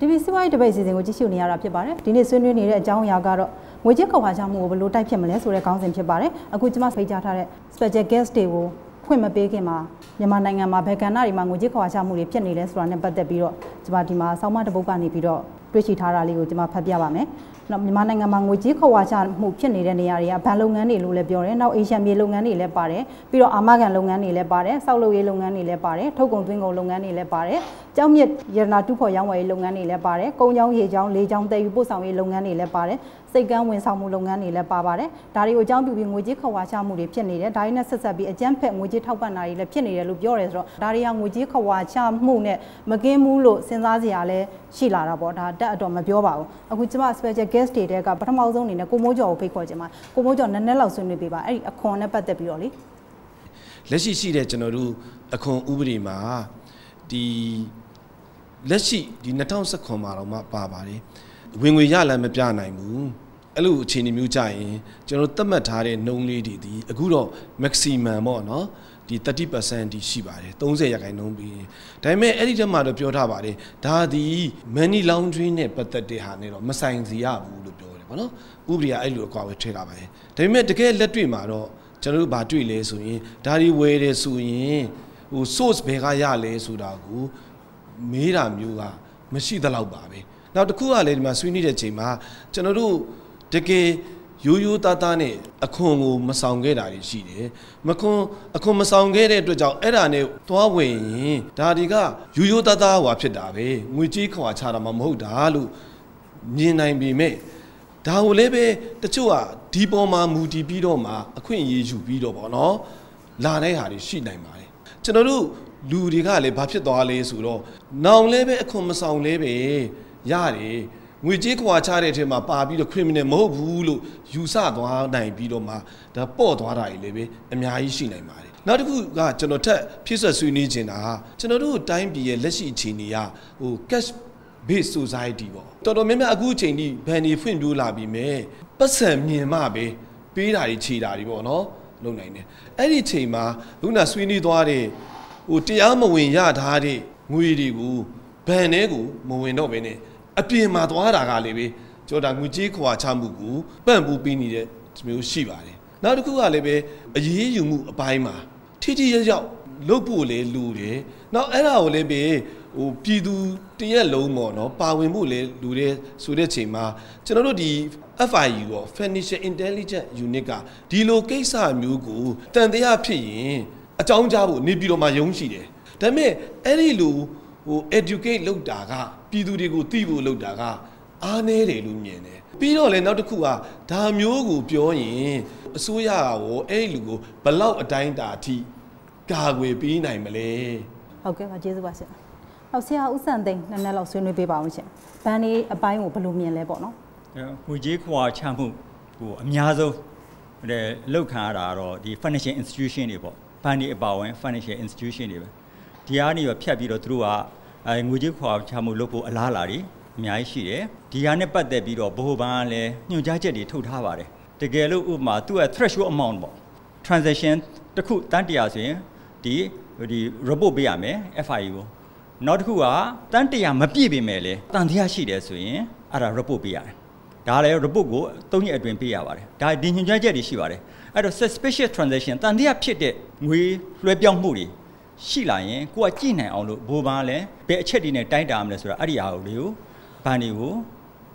ဒီပီစီးပွားရေးတပိတ်စီစဉ်ကိုကြည့်ရှုနေရတာဖြစ်ပါတယ်ဒီနေ့ဆွေးနွေးနေတဲ့အကြောင်းအရာကတော့ငွေကြေးခေါ်ပါချမှုကိုဘယ်လိုတိုက်ဖြစ်မလဲဆိုတဲ့ခေါင်းစဉ်ဖြစ်ပါတယ်အခုကျွန်မဖိတ်ကြားထားတဲ့ special guest တွေကိုဖွင့်မပေးခင်မှာမြန်မာနိုင်ငံမှာဘယ်ကဏ္ဍတွေမှာငွေကြေးခေါ်ပါချမှုတွေဖြစ်နေလဲဆိုတာနဲ့ပတ်သက်ပြီးတော့ကျွန်မဒီမှာဆောင်းမတပုတ်ကနေပြီးတော့တွေ့ရှိထားတာလေးကိုကျွန်မဖတ်ပြပါမယ် နောက်မြန်မာနိုင်ငံမှာငွေကြေးခေါ်ဝါချမှုဖြစ်နေတဲ့နေရာတွေကဘဏ်လုပ်ငန်းတွေလို့လည်းပြောတယ်။နောက်အေရှန်မြေလုပ်ငန်းတွေလည်းပါတယ်။ပြီးတော့အာမခံလုပ်ငန်းတွေလည်းပါတယ်။စောက်လုပ်ရေးလုပ်ငန်းတွေလည်းပါတယ်။ထုတ်ကုန်သွင်းကုန်လုပ်ငန်းတွေလည်းပါတယ်။ကျောင်းမြစ်ရတနာတူဖို့ရောင်းဝယ်ရေးလုပ်ငန်းတွေလည်းပါတယ်။ကုန်ချောင်းရေချောင်းလေချောင်းတည်ယူပို့ဆောင်ရေးလုပ်ငန်းတွေလည်းပါတယ်။စိတ်ကမ်းဝင်ဆောင်မှုလုပ်ငန်းတွေလည်းပါပါတယ်။ဒါတွေကိုအကြောင်းပြုပြီးငွေကြေးခေါ်ဝါချမှုတွေဖြစ်နေတယ်။ဒါတွေနဲ့ဆက်ဆက်ပြီးအကြမ်းဖက်ငွေကြေးထောက်ပံ့တာတွေလည်းဖြစ်နေတယ်လို့ပြောရဲဆိုတော့ဒါတွေကငွေကြေးခေါ်ဝါချမှုနဲ့မကင်းဘူးလို့စဉ်းစားစရာလည်းရှိလာတာပေါ့။ဒါတက်အတော်မပြောပါဘူး။အခုကျမ special guest တွေတဲ့ကပထမဆုံးအနေနဲ့ကိုမိုးကျော်ကိုဖိတ်ခေါ်ချင်ပါကိုမိုးကျော်နည်းနည်းလောက်ဆွေးနွေးပေးပါအဲ့ဒီအခွန်နဲ့ပတ်သက်ပြီးတော့လေလက်ရှိရှိတဲ့ကျွန်တော်တို့အခွန်ဥပဒေမှာဒီလက်ရှိဒီ2019မှာတော့မှပါပါတယ်ဝင်ငွေရလမ်းမပြနိုင်ဘူးအဲ့လိုအခြေအနေမျိုးကြရင်ကျွန်တော်သတ်မှတ်ထားတဲ့နှုံးလေးတွေဒီအခုတော့ maximum ပေါ့နော် ဒီ30%ဒီရှိပါတယ်30ရာခိုင်နှုန်းပြီးဒါပေမဲ့အဲ့ဒီတက်မှာတော့ပြောထားပါတယ်ဒါဒီ money laundering နဲ့ပတ်သက်တဲ့ဟာနဲ့တော့မဆိုင်စီရဘူးလို့ပြောတယ်ဗောနော်ဥပဒေကအဲ့လိုအကွာဝေးထည့်ထားပါတယ်ဒါပေမဲ့တကယ်လက်တွေ့မှာတော့ကျွန်တော်တို့ဘာတွေ့လဲဆိုရင်ဒါဒီဝယ်တယ်ဆိုရင်ဟို source ဘယ်ကရလဲဆိုတာကိုမေးတာမျိုးကမရှိသလောက်ပါပဲနောက်တစ်ခုကလည်းဒီမှာဆွေးနွေးတဲ့ချိန်မှာကျွန်တော်တို့တကယ် ရိုးရိုးသားသားနဲ့အခွန်ကိုမဆောင်ခဲ့တာတွေရှိတယ်မခွန်အခွန်မဆောင်ခဲ့တဲ့အတွက်ကြောင့်အဲ့ဒါနဲ့သွားဝင်ရင်ဒါတွေကရိုးရိုးသားသားဟွာဖြစ်တာပဲငွေကြေးခွာချတာမှမဟုတ်တာလို့မြင်နိုင်ပေမဲ့ဒါကိုလည်းပဲတချို့ကဒီပေါ်မှာမူတည်ပြီးတော့မှအခွင့်အရေးယူပြီးတော့ပေါ့နော်လာတဲ့ဟာတွေရှိနိုင်ပါတယ်ကျွန်တော်တို့လူတွေကလည်းဘာဖြစ်သွားလဲဆိုတော့နောင်လည်းပဲအခွန်မဆောင်လဲပဲရတယ် ငွေကြေးခွာချတဲ့အထက်မှာပါပြီးတော့ criminal မဟုတ်ဘူးလို့ယူဆသွားနိုင်ပြီးတော့မှဒါပေါ့သွားတာကြီးလည်းပဲအများကြီးရှိနိုင်ပါတယ်နောက်တစ်ခုကကျွန်တော်ထက်ဖြစ်ဆက်ဆွေးနွေးနေတာကကျွန်တော်တို့တိုင်းပြည်ရဲ့လက်ရှိအခြေအနေကဟို cash base society ပေါ့တော်တော်များများအခုအချိန်ထိဘန်နေဖွင့်ပြလာပြီးမြဲပတ်စံမြင်မှပဲပေးတာတွေခြေတာတွေပေါ့နော်လုံနိုင်တယ်အဲ့ဒီချိန်မှာခုနဆွေးနွေးသွားတဲ့ဟိုတရားမဝင်ရထားတဲ့ငွေတွေကိုဘန်ထဲကိုမဝင်တော့ဘဲနဲ့ အပြင်မှာသွားတာကလေပဲကျွန်တော်ဒါငွေကြေးခွာချမှုကိုပန့်ပူးပေးနေတဲ့မျိုးရှိပါတယ်နောက်တစ်ခုကလည်းပဲအရေးယူမှုအပိုင်းမှာထိထိရရောက်လုပ်ဖို့လေလူတယ်နောက်အဲ့ဒါကိုလည်းပဲဟိုပြည်သူတရက်လုံးပေါ့နော်ပါဝင်ဖို့လေလူတယ်ဆိုတဲ့ချိန်မှာကျွန်တော်တို့ဒီ FIU ရော Financial Intelligence Unit ကဒီလိုကိစ္စမျိုးကိုတန်တရားဖြစ်ရင်အကြောင်းကြားဖို့နေပြည်တော်မှာယုံရှိတယ်ဒါပေမဲ့အဲ့ဒီလို ဟို educate လုပ်တာကပြည်သူတွေကိုသိဖို့လုပ်တာကအားနည်းတယ်လို့မြင်တယ်ပြီးတော့လည်းနောက်တစ်ခုကဒါမျိုးကိုပြောရင်အစိုးရကရောအဲ့ဒီလူကိုဘလောက်အတိုင်းတာအထိကာကွယ်ပေးနိုင်မလဲဟုတ်ကဲ့ပါကျေးဇူးပါဆရာဟုတ်ဆရာဦးစံသိန်းနည်းနည်းလောက်ဆွေးနွေးပေးပါအောင်ရှင်ဘန်ဒီအပိုင်းကိုဘယ်လိုမြင်လဲပေါ့နော်ငွေကြေးခွာချမှုဟိုအများဆုံးတဲ့လောက်ခံရတာတော့ဒီ financial institution တွေပေါ့ဘန်ဒီအပါဝင် financial institution တွေပဲဒီအားနေရဖြတ်ပြီးတော့သူတို့က အဲငွေကြေးခွာချမှုလုပ်ဖို့အလားအလာတွေအများကြီးရှိတယ်ဒီဟာနဲ့ပတ်သက်ပြီးတော့ဘ ਹੁ ဘန်းကလည်းညွှန်ကြားချက်တွေထုတ်ထားပါတယ်တကယ်လို့ဥပမာသူ့ရဲ့ threshold amount ပေါ့ transaction တစ်ခုတန်းတရာဆိုရင်ဒီဒီ report ပေးရမယ် FIU ကိုနောက်တစ်ခုကတန်းတရာမပြည့်ပေမဲ့လေတန်တရားရှိတယ်ဆိုရင်အဲ့ဒါ report ပေးရတယ်ဒါလည်း report ကို၃ရက်အတွင်းပေးရပါတယ်ဒါဒီညွှန်ကြားချက်တွေရှိပါတယ်အဲ့တော့ suspicious transaction တန်တရားဖြစ်တဲ့ငွေလွှဲပြောင်းမှုတွေ ရှိလာရင်ကိုကကြည့်နိုင်အောင်လို့ဘိုးဘန်းလည်းဘယ်အချက်တွေနဲ့တိုင်းတာမလဲဆိုတာအဲ့ဒီဟာကိုလေကိုဘန်တွေကို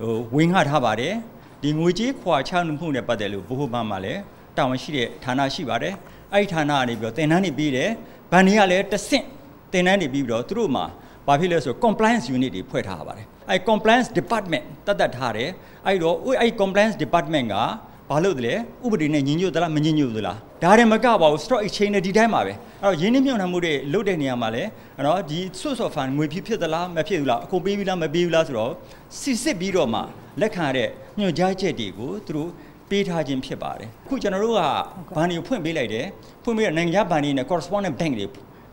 ဟိုဝင်းငှထားပါတယ်ဒီငွေကြေးခွာချမှုနဲ့ပတ်သက်လို့ဘိုးဘန်းမှာလည်းတာဝန်ရှိတဲ့ဌာနရှိပါတယ်အဲ့ဒီဌာနကနေပြီးတော့တင်နန်းနေပြီးတယ်ဘန်တွေကလည်းတဆင့်တင်နန်းနေပြီးတော့သူတို့မှာဘာဖြစ်လဲဆိုတော့ compliance unit တွေဖွဲ့ထားပါတယ်အဲ့ compliance department တတ်တတ်ထားတယ်အဲ့တော့အဲ့ compliance department က ဘာလို့တလဲဥပဒေနဲ့ညီညွတ်သလားမညီညွတ်သလားဒါတွေမကပါဘူး stock exchange နဲ့ဒီတိုင်းပါပဲအဲ့တော့ရင်းနှီးမြှုပ်နှံမှုတွေလုပ်တဲ့နေရာမှာလည်းနော်ဒီ source of fund ငွေဖြစ်ဖြစ်သလားမဖြစ်ဘူးလားအကုန်ပေးပြီးလားမပေးဘူးလားဆိုတော့စစ်စစ်ပြီးတော့မှလက်ခံရတဲ့ညွှန်ကြားချက်တွေကိုသူတို့ပေးထားခြင်းဖြစ်ပါတယ်အခုကျွန်တော်တို့ကဘဏ်တွေဖွင့်ပေးလိုက်တယ်ဖွင့်ပေးတဲ့နိုင်ငံခြားဘဏ်တွေနဲ့ correspondent bank တွေ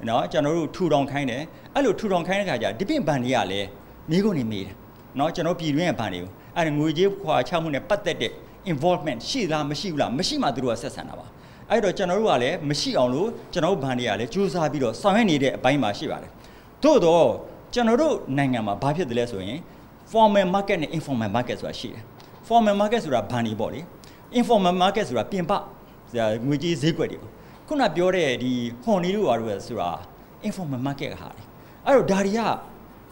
နော်ကျွန်တော်တို့ထူထောင်ခိုင်းတယ်အဲ့လိုထူထောင်ခိုင်းတဲ့ခါကျဒီပင့်ဘဏ်တွေကလည်းမိကုန်နေမိတယ်နော်ကျွန်တော်ပြည်တွင်းရဲ့ဘဏ်တွေကိုအဲ့ဒါငွေကြေးခွာချမှုနဲ့ပတ်သက်တဲ့ involvement ရှိလားမရှိဘူးလားမရှိမှသူတို့ကဆက်ဆံတာပါအဲ့တော့ကျွန်တော်တို့ကလည်းမရှိအောင်လို့ကျွန်တော်တို့ဘန်တွေကလည်းစူးစမ်းပြီးတော့ဆောင်ရွက်နေတဲ့အပိုင်းမှာရှိပါတယ်သို့တော့ကျွန်တော်တို့နိုင်ငံမှာဘာဖြစ်တယ်လဲဆိုရင် formal market နဲ့ informal market ဆိုတာရှိတယ် formal market ဆိုတာဘဏ်တွေပေါ့လေ informal market ဆိုတာပြင်ပငွေကြေးဈေးကွက်တွေပေါ့ခုနပြောတဲ့ဒီဟွန်နေလို့ပါလို့ဆိုတာ informal market ကဟာတယ်အဲ့တော့ဒါတွေက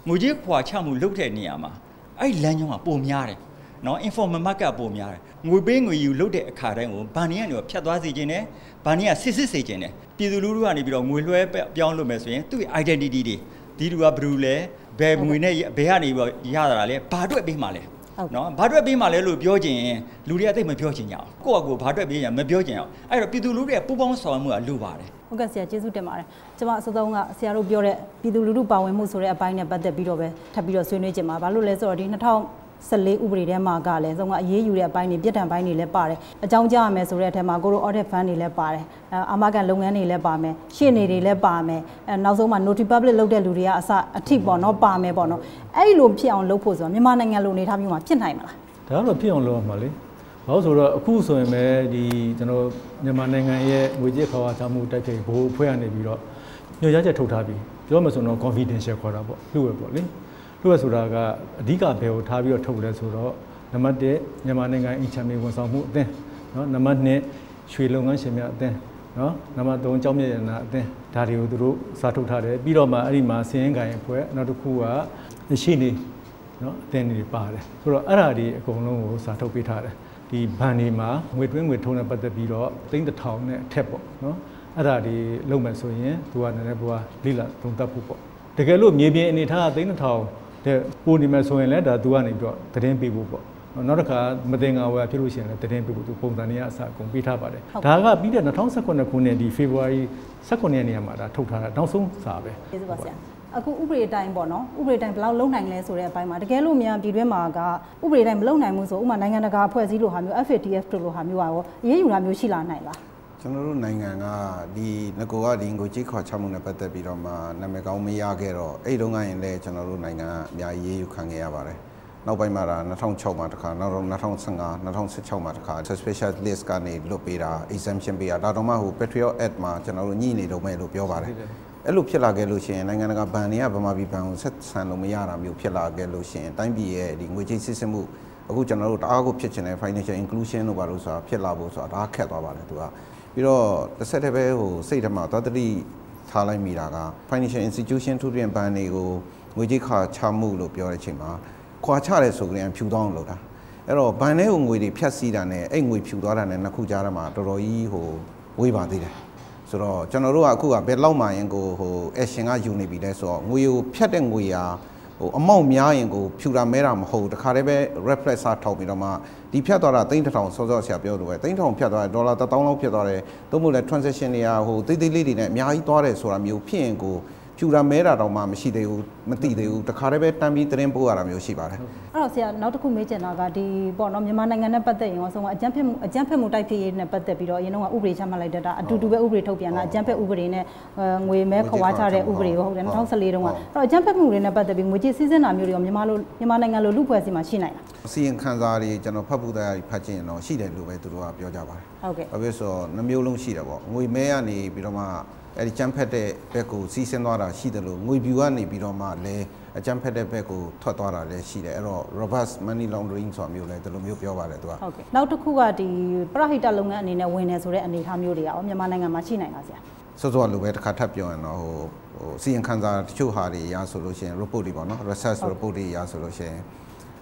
ငွေကြေးခွာချမှုလုပ်တဲ့နေရာမှာအဲ့ဒီလမ်းကြောင်းကပုံများတယ် နော် informal market ပုံများတယ်ငွေပေးငွေယူလုပ်တဲ့အခါတိုင်းကိုဘဏ်တွေကနေဖြတ်သွားစေခြင်းနဲ့ဘဏ်တွေကစစ်စစ်စေခြင်းနဲ့ပြည်သူလူထုကနေပြီးတော့ငွေလွှဲပြောင်းလုပ်မယ်ဆိုရင်သူ့ရဲ့ identity တွေဒီလူကဘယ်သူလဲဘယ်ငွေနဲ့ဘယ်ကနေပြီးတော့ရတာလဲဘာအတွက်ပေးမှလဲနော်ဘာအတွက်ပေးမှလဲလို့ပြောခြင်းလူတွေကသိမပြောချင်ကြအောင်ကိုယ့်အကူဘာအတွက်ပေးရမပြောချင်အောင်အဲ့တော့ပြည်သူလူထုရဲ့ပူပေါင်းဆောင်မှုကလိုပါတယ်ဟုတ်ကဲ့ဆရာကျေးဇူးတင်ပါတယ်ကျွန်မအစောဆုံးကဆရာတို့ပြောတဲ့ပြည်သူလူထုပါဝင်မှုဆိုတဲ့အပိုင်းနဲ့ပတ်သက်ပြီးတော့ပဲထပ်ပြီးတော့ဆွေးနွေးကြပါဘာလို့လဲဆိုတော့ဒီ2000 14ဥပဒေထဲမှာကလည်းဆုံးကအရေးယူတဲ့အပိုင်းတွေပြစ်ဒဏ်ပိုင်းတွေလည်းပါတယ်အကြောင်းကြားရမယ်ဆိုတဲ့အထက်မှာကိုရို audit fund တွေလည်းပါတယ်အာမကန်လုပ်ငန်းတွေလည်းပါမယ်ရှေ့နေတွေလည်းပါမယ်အဲနောက်ဆုံးမှာ notary public လုပ်တဲ့လူတွေကအစအထိပေါ့နော်ပါမယ်ပေါ့နော်အဲ့လိုဖြစ်အောင်လုပ်ဖို့ဆိုတော့မြန်မာနိုင်ငံလိုနေထားမျိုးမှာဖြစ်နိုင်မလားဒါကတော့ဖြစ်အောင်လုပ်ရမှာလေဘာလို့ဆိုတော့အခုဆိုရင်ပဲဒီကျွန်တော်မြန်မာနိုင်ငံရဲ့ငွေကြေးခါဝါချမှုတိုက်ခိုက်ဘိုးအဖွဲ့ကနေပြီးတော့ညွှန်ကြားချက်ထုတ်ထားပြီးပြောမှဆိုတော့ confidential ခေါ်တာပေါ့လူပဲပေါ့လေ သူ့ရဆိုတာကအဓိကဘယ်ကိုထားပြီးတော့ထုတ်လဲဆိုတော့နံပါတ်1မြန်မာနိုင်ငံအင်ချမ်းမြေဝန်ဆောင်မှုအသင်းနော်နံပါတ်2ရွှေလုပ်ငန်းရှင်များအသင်းနော်နံပါတ်3ကျောင်းမြရနာအသင်းဒါတွေကိုသူတို့စာထုတ်ထားတယ်ပြီးတော့မှအဲ့ဒီမှာစည်ရင်ကိုင်အဖွဲ့နောက်တစ်ခုကရှိနေနော်အသင်းတွေပါတယ်ဆိုတော့အဲ့ဒါတွေအကုန်လုံးကိုစာထုတ်ပေးထားတယ်ဒီဘဏ်တွေမှာငွေတွင်းငွေထုံးနဲ့ပတ်သက်ပြီးတော့သိန်းတစ်ထောင်နဲ့အထက်ပေါ့နော်အဲ့ဒါတွေလုပ်မယ်ဆိုရင်သူကလည်းဘွားလိလာသုံးသပ်ဖို့ပေါ့တကယ်လို့မြေပြင်အနေထားကသိန်းတစ်ထောင် တဲ့ပိုနေမယ်ဆိုရင်လည်းဒါသူကနေပြီးတော့သတင်းပေးဖို့ပေါ့နောက်တစ်ခါမတင်ငါဝယ်ဖြစ်လို့ရှိရင်လည်းသတင်းပေးဖို့သူပုံစံတွေအစအကုန်ပေးထားပါတယ်ဒါကပြီးတဲ့2019ခုနှစ်ဒီ February 19ရက်နေ့မှာဒါထုတ်ထားတာနောက်ဆုံးစာပဲကျေးဇူးပါဆရာအခုဥပဒေတိုင်းပေါ့နော်ဥပဒေတိုင်းဘယ်လောက်လုံနိုင်လဲဆိုတဲ့အပိုင်းမှာတကယ်လို့မြန်ပြည်တွင်းမှာကဥပဒေတိုင်းမလုံနိုင်ဘူးဆိုဥပမာနိုင်ငံတကာအဖွဲ့အစည်းလိုဟာမျိုး FATF တို့လိုဟာမျိုးပါရောအရေးယူတာမျိုးရှိလာနိုင်လား ကျွန်တော်တို့နိုင်ငံကဒီငကိုကဒီငကိုကြီးခွာချမှုနဲ့ပတ်သက်ပြီးတော့မှနာမည်ကောင်းမရခဲ့တော့အဲ့တုန်းကရင်လည်းကျွန်တော်တို့နိုင်ငံကအများကြီးရေးယူခံခဲ့ရပါတယ်နောက်ပိုင်းမှာဒါ2006မှာတစ်ခါနောက်တော့2015 2016မှာတစ်ခါ special list ကနေလွတ်ပေးတာ exemption ပေးတာဒါတော့မှဟို Patriot Act မှာကျွန်တော်တို့ညှိနေတော့မယ်လို့ပြောပါတယ်အဲ့လိုဖြစ်လာခဲ့လို့ရှိရင်နိုင်ငံတကာဘဏ်တွေကဗမာပြည်ဘဏ်ကိုဆက်ဆံလို့မရတာမျိုးဖြစ်လာခဲ့လို့ရှိရင်တိုင်းပြည်ရဲ့ဒီငွေကြေးစစ်စစ်မှုအခုကျွန်တော်တို့တအားကိုဖြစ်ချင်တဲ့ financial inclusion တို့ဘာလို့ဆိုတာဖြစ်လာဖို့ဆိုတာဒါခက်သွားပါတယ်သူက ပြီးတော့တစ်ဆက်တည်းပဲဟိုစိတ်ထဲမှာသွားတတိထားလိုက်မိတာက financial institution ထူးထူးဘဏ်တွေကိုငွေကြေးခါချမှုလို့ပြောတဲ့အချိန်မှာခွာချရဲဆိုကြရင်ဖြူတောင်းလို့တာအဲ့တော့ဘဏ်ထဲကိုငွေတွေဖြတ်စီးတာနဲ့အဲ့ငွေဖြူသွားတာနဲ့နှစ်ခုကြားထဲမှာတော်တော်ကြီးဟိုဝေးပါသေးတယ်ဆိုတော့ကျွန်တော်တို့ကအခုကဘယ်လောက်မှရင်ကိုဟို action ကယူနေပြီလဲဆိုတော့ငွေကိုဖြတ်တဲ့ငွေရာ အမောက်များရင်ကိုဖြူတာမဲတာမဟုတ်တခါတည်းပဲ reflex ထောက်ပြီးတော့မှဒီဖြတ်သွားတာသိန်းတစ်ထောင်စောစောဆရာပြောလို့ပဲသိန်းထောင်ဖြတ်သွားတယ်ဒေါ်လာ1000လောက်ဖြတ်သွားတယ်သို့မဟုတ်လဲ transaction တွေကဟိုတိတ်တိတ်လေးတွေနဲ့အများကြီးသွားတယ်ဆိုတာမျိုးဖြစ်ရင်ကို ဖြူတာမဲတာတော့မှမရှိသေးဘူးမသိသေးဘူးတခါတည်းပဲတန်းပြီးသတင်းပို့ရတာမျိုးရှိပါတယ်အဲ့တော့ဆရာနောက်တစ်ခုမေးချင်တာကဒီပေါ့နော်မြန်မာနိုင်ငံနဲ့ပတ်သက်ရင်ရောဆုံးအကြမ်းဖက်မှုအကြမ်းဖက်မှုတိုက်ဖျက်ရေးနဲ့ပတ်သက်ပြီးတော့အရင်တော့ဥပဒေချမှတ်လိုက်တဲ့တာအတူတူပဲဥပဒေထုတ်ပြန်တာအကြမ်းဖက်ဥပဒေနဲ့ငွေမဲခွာချတဲ့ဥပဒေရောဟုတ်တယ်2014တုန်းကအဲ့တော့အကြမ်းဖက်မှုတွေနဲ့ပတ်သက်ပြီးငွေကြေးစည်းစိမ်တာမျိုးတွေရောမြန်မာလိုမြန်မာနိုင်ငံလိုလူဖွဲ့စီမှာရှိနိုင်လားစီရင်ခံစားတွေကျွန်တော်ဖတ်ဖို့တရားဖတ်ခြင်းတော့ရှိတယ်လို့ပဲသူတို့ကပြောကြပါတယ်ဟုတ်ကဲ့ဘာဖြစ်ဆိုတော့နှမျိုးလုံးရှိတယ်ပေါ့ငွေမဲကနေပြီးတော့မှ အဲ့ဒီကြမ်းဖက်တဲ့ဘက်ကိုစီးဆင်းသွားတာရှိတယ်လို့ငွေပြူကနေပြီးတော့မှလည်းအကြမ်းဖက်တဲ့ဘက်ကိုထွက်သွားတာလည်းရှိတယ်အဲ့တော့ robust money laundering ဆိုတာမျိုးလည်းဒီလိုမျိုးပြောပါတယ်သူကဟုတ်ကဲ့နောက်တစ်ခုကဒီပရဟိတလုပ်ငန်းအနေနဲ့ဝင်နေဆိုတဲ့အနေအထားမျိုးတွေရောမြန်မာနိုင်ငံမှာရှိနိုင်လားဆရာစောစောလိုပဲတစ်ခါထပ်ပြောရင်တော့ဟိုဟိုစီရင်ခံစာတချို့ဟာတွေရဆိုလို့ရှိရင် report တွေပေါ့နော် research report တွေရဆိုလို့ရှိရင်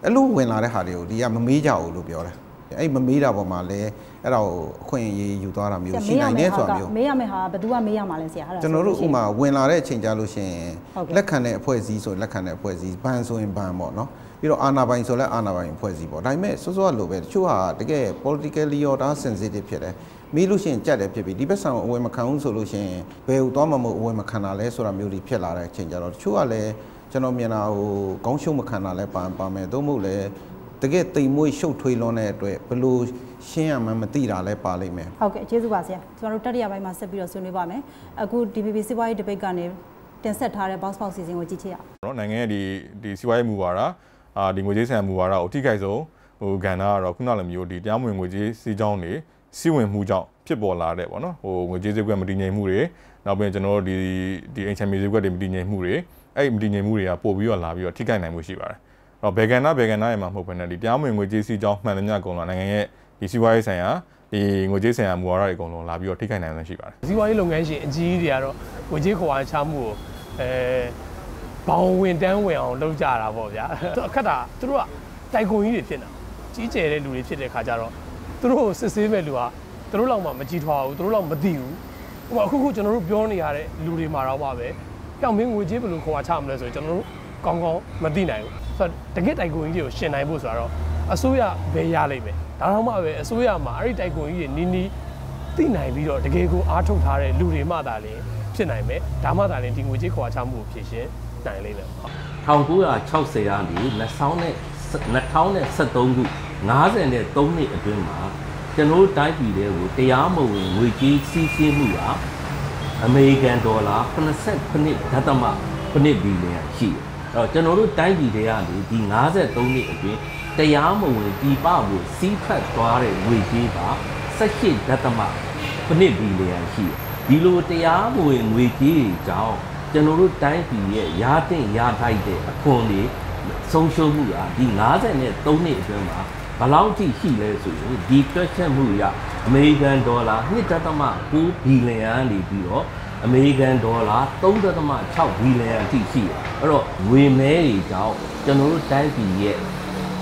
အဲ့လိုဝင်လာတဲ့ဟာတွေကိုဒီကမမေးကြဘူးလို့ပြောတယ် အဲ့မမေးတာပေါ်မှာလည်းအဲ့ဒါကိုအခွင့်အရေးယူသွားတာမျိုးရှိနိုင်တယ်ဆိုတာမျိုးမေးရမယ်ဟာဘယ်သူကမေးရမှာလဲဆရာအဲ့ဒါကျွန်တော်တို့ဥမာဝင်လာတဲ့အချိန်ကြာလို့ရှိရင်လက်ခံတဲ့အဖွဲ့အစည်းဆိုလက်ခံတဲ့အဖွဲ့အစည်းဘန်ဆိုရင်ဘန်ပေါ့နော်ပြီးတော့အာဏာပိုင်ဆိုလဲအာဏာပိုင်အဖွဲ့အစည်းပေါ့ဒါပေမဲ့စောစောလိုပဲတချို့ဟာတကယ် politically ရောဒါ sensitive ဖြစ်တယ်မေးလို့ရှိရင်ကြက်တယ်ဖြစ်ပြီဒီဘက်ဆောင်အဝယ်မခံဘူးဆိုလို့ရှိရင်ဘယ်ဟိုသွားမှမဟုတ်အဝယ်မခံတာလဲဆိုတာမျိုးတွေဖြစ်လာတဲ့အချိန်ကြတော့တချို့ကလည်းကျွန်တော်မြင်တာဟိုကောင်းရှုံးမခံတာလဲပါပါမယ်သို့မဟုတ်လဲ တကယ်တိမ်မွေးရှုပ်ထွေးလွန်းတဲ့အတွက်ဘလို့ရှင်းရမှမသိတာလဲပါလိမ့်မယ်ဟုတ်ကဲ့ကျေးဇူးပါဆရာကျွန်တော်တို့တတိယပိုင်းမှာဆက်ပြီးတော့ဆွေးနွေးပါမယ်အခု DPP စီးပွားရေးဒပိတ်ကနေတင်ဆက်ထားတဲ့ box box စီစဉ်ကိုကြည့်ချင်အောင်เนาะနိုင်ငံရဲ့ဒီဒီစီးပွားရေးမူဝါဒအာဒီငွေကြေးဆိုင်ရာမူဝါဒကိုအထိခိုက်ဆုံးဟိုကဏ္ဍကတော့ခုနလိုမျိုးဒီတရားမဝင်ငွေကြေးစီးကြောင်းတွေစီးဝင်မှုကြောင့်ဖြစ်ပေါ်လာတဲ့ပေါ့နော်ဟိုငွေကြေးဈေးကွက်မတည်ငြိမ်မှုတွေနောက်ပြီးကျွန်တော်တို့ဒီဒီအင်ချမ်မီဈေးကွက်တွေမတည်ငြိမ်မှုတွေ အဲ့ဒီမတည်ငြိမ်မှုတွေကပို့ပြီးတော့လာပြီးတော့ထိခိုက်နိုင်မှုရှိပါတယ်အဲ့ တော့ဘယ်ကဏ္ဍဘယ်ကဏ္ဍရဲ့မှာမဟုတ်ဘဲနဲ့ဒီတရားမဝင်ငွေကြေးစီးကြောင်းမှန်သမျှအကုန်လုံးနိုင်ငံရဲ့ဒီစီးပွားရေးဆိုင်ရာဒီငွေကြေးဆိုင်ရာမူဝါဒတွေအကုန်လုံးလာပြီးတော့ထိခိုက်နိုင်လို့ရှိပါတယ်စီးပွားရေးလုပ်ငန်းရှင်အကြီးကြီးတွေကတော့ဝေကြီးခွာချမှုကိုအဲဘောင်ဝင်တန်းဝင်အောင်လုပ်ကြတာပေါ့ဗျာအခက်တာသူတို့ကတိုက်ကွန်ကြီးတွေဖြစ်နေတာကြီးကျယ်တဲ့လူတွေဖြစ်တဲ့ခါကျတော့သူတို့ကိုစစ်ဆေးမဲ့လူကသူတို့လောက်မှမကြီးထွားဘူးသူတို့လောက်မသိဘူးဟိုအခုခုကျွန်တော်တို့ပြောနေရတဲ့လူတွေမှာတော့ပါပဲကြောင်မင်းငွေကြေးဘယ်လိုခွာချမလဲဆိုရင်ကျွန်တော်တို့ကောင်းကောင်းမသိနိုင်ဘူး ဆိုတော့တကယ့်တိုက်ကွန်ကြီးတွေကိုရှင်နိုင်ဖို့ဆိုတော့အစိုးရပဲရလိမ့်မယ်ဒါတော့မှပဲအစိုးရမှာအဲ့ဒီတိုက်ကွန်ကြီးတွေနီးနီးသိနိုင်ပြီးတော့တကယ်ကိုအားထုတ်ထားတဲ့လူတွေမှသာလျှင်ဖြစ်နိုင်မယ်ဒါမှသာလျှင်ဒီငွေကြေးခွာချမှုကိုဖြည့်ရှင်းနိုင်လိမ့်မယ်ဟုတ်1960ကနေ2000နဲ့2013ခု53နှစ်အတွင်းမှာကျွန်တော်တို့တိုင်းပြည်တွေကိုတရားမဝင်ငွေကြေးစီးဆင်းမှုကအမေရိကန်ဒေါ်လာ89ဒသမ9ဘီလီယံရှိတယ်။အဲ့ တော့ကျွန်တော်တို့တိုင်းပြည်တွေကနေဒီ53နှစ်အတွင်းတရားမဝင်ပြည်ပကိုစီးဖက်သွားတဲ့ငွေကြေးပါ18ဒသမ9ဘီလီယံရှိတယ်။ဒီလိုတရားမဝင်ငွေကြေးတွေကြောင့်ကျွန်တော်တို့တိုင်းပြည်ရဲ့ရာတင်ရာထိုက်တဲ့အခွန်တွေဆုံးရှုံးမှုကဒီ53နှစ်အတွင်းမှာဘယ်လောက်ထိရှိလဲဆိုရင်ဒီတွက်ချက်မှုရအမေရိကန်ဒေါ်လာ1.9ဘီလီယံနေပြီးတော့ အမေရိကန်ဒေါ်လာ3.6ဘီလီယံအထိရှိတယ်အဲ့တော့ငွေမဲတွေကြောင့်ကျွန်တော်တို့တိုင်းပြည်ရဲ့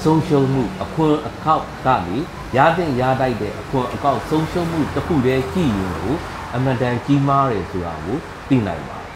ဆုံးရှုံးမှုအခွန်အကောက်ကနေရတဲ့ရတိုက်တဲ့အခွန်အကောက်ဆုံးရှုံးမှုတစ်ခုတည်းရှိရင်ကိုအမှန်တန်ကြီးမားတယ်ဆိုတာကိုသိနိုင်ပါ